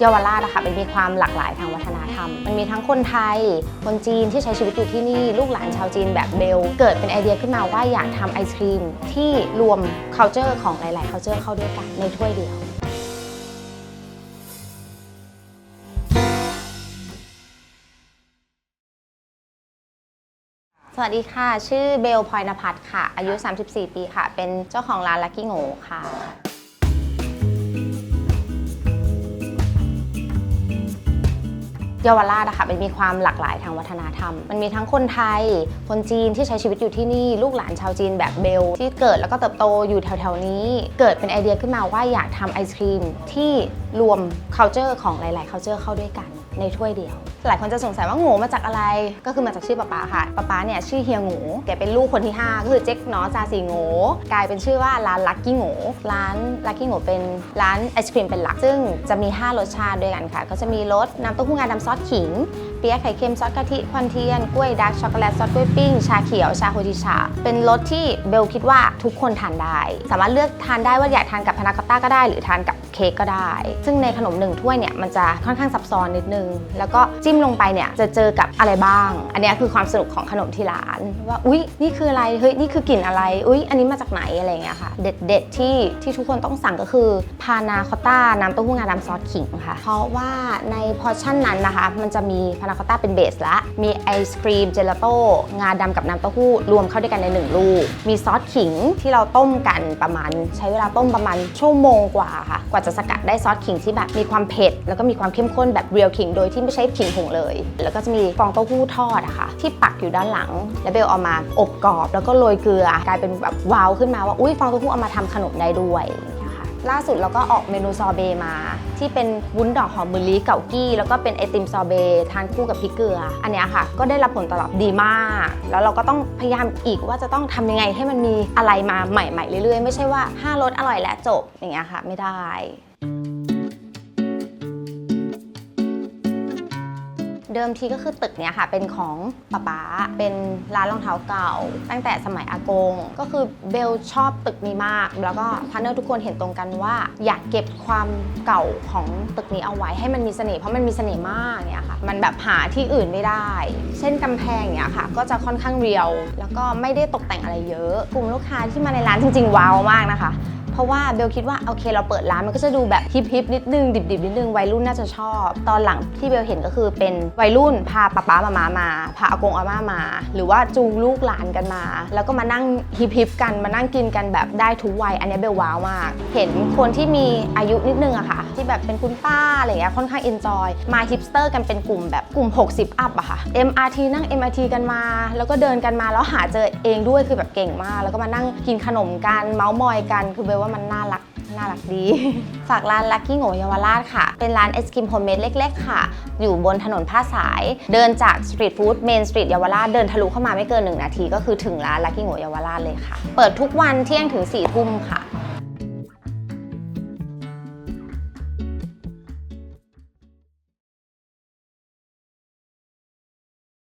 เยาวราชอะค่ะมันมีความหลากหลายทางวัฒนธรรม มันมีทั้งคนไทย คนจีนที่ใช้ชีวิตอยู่ที่นี่ ลูกหลานชาวจีนแบบเบล เกิดเป็นไอเดียขึ้นมาว่าอยากทำไอศครีมที่รวม culture ของหลาย ๆ culture เข้าด้วยกันในถ้วยเดียว สวัสดีค่ะ ชื่อเบลพลอยนภัทรค่ะ อายุ 34 ปีค่ะ เป็นเจ้าของร้านลักกี้โง่ค่ะ เยาวราชอะค่ะมันมีความหลากหลายทางวัฒนธรรม มันมีทั้งคนไทย คนจีนที่ใช้ชีวิตอยู่ที่นี่ ลูกหลานชาวจีนแบบเบล ที่เกิดแล้วก็เติบโตอยู่แถวๆนี้ เกิดเป็นไอเดียขึ้นมาว่าอยากทำไอศครีมที่รวม culture ของหลายๆ culture เข้าด้วยกัน ในถ้วยเดียว หลายคนจะสงสัยว่าโง่มาจากอะไร ก็คือมาจากชื่อป๊าป๊าค่ะป๊าป๊าเนี่ยชื่อเฮียโง่แกเป็นลูกคนที่ 5 ก็คือเจ๊กน้อจาสีโง่กลายเป็นชื่อว่าร้านลักกี้โง่ร้านลักกี้โง่เป็นร้านไอศครีมเป็นหลัก ซึ่งจะมี 5 รสชาติด้วยกันค่ะ ก็จะมีรสน้ำเต้าหู้งาดำซอสขิง เปี๊ยะไข่เค็มซอสกะทิควันเทียนกล้วยดาร์กช็อกโกแลตซอสกล้วยปิ้งชาเขียวชาโฮจิชา เป็นรสที่เบลคิดว่าทุกคนทานได้ สามารถเลือกทานได้ว่าอยากทานกับพานาคอตต้าก็ได้ หรือทานกับ เค้กก็ได้ ซึ่งในขนมหนึ่งถ้วยเนี่ยมันจะค่อนข้างซับซ้อนนิดนึง แล้วก็จิ้มลงไปเนี่ยจะเจอกับอะไรบ้าง อันนี้คือความสนุกของขนมที่ร้าน ว่าอุ๊ยนี่คืออะไรเฮ้ยนี่คือกลิ่นอะไร อุ๊ย อันนี้มาจากไหนอะไรอย่างเงี้ยค่ะ เด็ดๆที่ที่ทุกคนต้องสั่งก็คือพานาคอต้าน้ำเต้าหู้งาดำซอสขิงค่ะ เพราะว่าในพอร์ชั่นนั้นนะคะ มันจะมีพานาคอตต้าเป็นเบสละมีไอศครีมเจลาโต้งาดำกับน้ำเต้าหู้รวมเข้าด้วยกันในหนึ่งลูกมีซอสขิงที่เราต้มกันประมาณ ใช้เวลาต้มประมาณชั่วโมงกว่าค่ะกว่าจะสกัดได้ซอสขิงที่แบบมีความเผ็ด แล้วก็มีความเข้มข้นแบบเรียลขิงโดยที่ไม่ใช่ขิงผงเลย แล้วก็จะมีฟองเต้าหู้ทอดอะค่ะ ที่ปักอยู่ด้านหลัง แล้วเบลเอามาอบกรอบ แล้วก็โรยเกลือกลายเป็นแบบว้าวขึ้นมาว่าอุ้ยฟองเต้าหู้เอามาทำขนมได้ด้วย ล่าสุดเราก็ออกเมนูซอเบต์มา ที่เป็นวุ้นดอกหอมมะลิเก่ากี้ แล้วก็เป็นไอติมซอเบต์ทานคู่กับพริกเกลือ อันนี้ค่ะ ก็ได้รับผลตอบรับดีมาก แล้วเราก็ต้องพยายามอีกว่าจะต้องทำยังไงให้มันมีอะไรมาใหม่ๆเรื่อยๆ ไม่ใช่ว่า 5รสอร่อยและจบอย่างเงี้ยค่ะ ไม่ได้ เดิมทีก็คือตึกเนี้ยค่ะเป็นของป๊าป๊าเป็นร้านรองเท้าเก่า ตั้งแต่สมัยอากง ก็คือเบลชอบตึกนี้มาก แล้วก็พาร์ทเนอร์ทุกคนเห็นตรงกันว่า อยากเก็บความเก่าของตึกนี้เอาไว้ให้มันมีเสน่ห์เพราะมันมีเสน่ห์มากเนี่ยค่ะมันแบบหาที่อื่นไม่ได้ เช่นกำแพงเนี่ยค่ะก็จะค่อนข้างเรียว แล้วก็ไม่ได้ตกแต่งอะไรเยอะ กลุ่มลูกค้าที่มาในร้านจริงๆว้าวมากนะคะ เพราะว่าเบลคิดว่าโอเคเราเปิดร้านมันก็จะดูแบบฮิปฮิปๆนิดนึงดิบๆนิดนึงวัยรุ่นน่าจะชอบ ตอนหลังที่เบลเห็นก็คือเป็นวัยรุ่นพาป๊าป๊ามามามาพาอากงอาม่ามา หรือว่าจูงลูกหลานกันมา แล้วก็มานั่งฮิปฮิปๆกันมานั่งกินกันแบบได้ทุกวัยอันนี้เบลว้าวมาก เห็นคนที่มีอายุนิดนึงอะค่ะ ที่แบบเป็นคุณป้าอะไรเงี้ยค่อนข้างเอนจอยมาฮิปสเตอร์กันเป็นกลุ่มแบบกลุ่ม 60 อัพอะค่ะ MRT นั่ง MRT กันมา แล้วก็เดินกันมาแล้วหาเจอเองด้วยคือแบบเก่งมาก แล้วก็มานั่งกินขนมกันเมาส์มอยกันคือเบลว่ามันน่ารักน่ารักดี ฝากร้านลักกี้โง่เยาวราชค่ะ เป็นร้านไอศครีมโฮมเมดเล็กๆ ค่ะ อยู่บนถนนผ้าสาย เดินจากสตรีทฟู้ดเมนสตรีทเยาวราชเดินทะลุเข้ามาไม่เกิน 1 นาที ก็คือถึงร้านลักกี้โง่เยาวราชเลยค่ะ เปิดทุกวันเที่ยงถึง4ี่ทุ่มค่ะ